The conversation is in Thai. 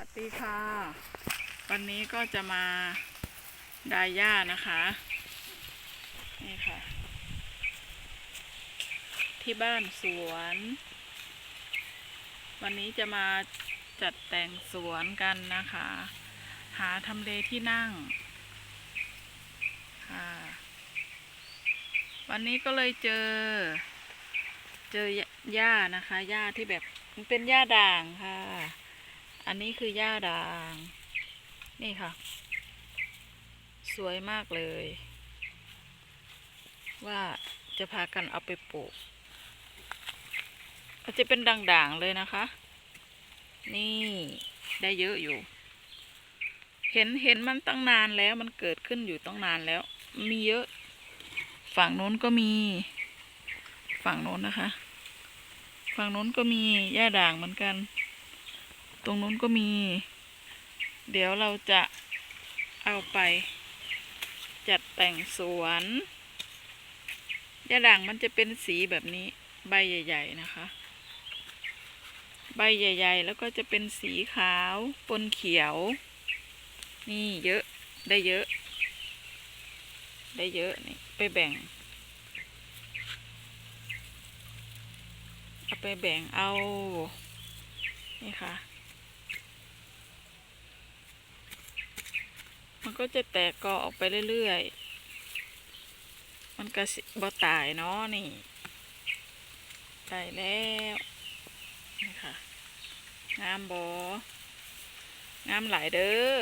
วัสดีค่ะ วันนี้ก็จะมาดายหญ้านะคะ นี่ค่ะ ที่บ้านสวน วันนี้จะมาจัดแต่งสวนกันนะคะ หาทำเลที่นั่งค่ะวันนี้ก็เลยเจอ เจอหญ้านะคะหญ้าที่แบบมันเป็นหญ้าด่างค่ะ อันนี้คือหญ้าด่าง นี่ค่ะ สวยมากเลย ว่าจะพากันเอาไปปลูกอาจจะเป็นด่างๆเลยนะคะ นี่ได้เยอะอยู่ เห็นเห็นมันตั้งนานแล้วมันเกิดขึ้นอยู่ตั้งนานแล้ว มีเยอะ ฝั่งโน้นก็มี ฝั่งโน้นนะคะ ฝั่งโน้นก็มีหญ้าด่างเหมือนกัน ตรงนู้นก็มี เดี๋ยวเราจะเอาไป จัดแต่งสวนยาด่างมันจะเป็นสีแบบนี้ใบใหญ่ ๆ นะคะ ใบใหญ่ ๆ แล้วก็จะเป็นสีขาวปนเขียว นี่เยอะได้เยอะ ได้เยอะนี่ไปแบ่งเอาไปแบ่งเอา นี่ค่ะ มัน ก็จะแตกกอออกไปเรื่อยๆ มันก็สิบ่ตายเนาะนี่ตายแล้วนี่ค่ะงามบองามหลายเด้อ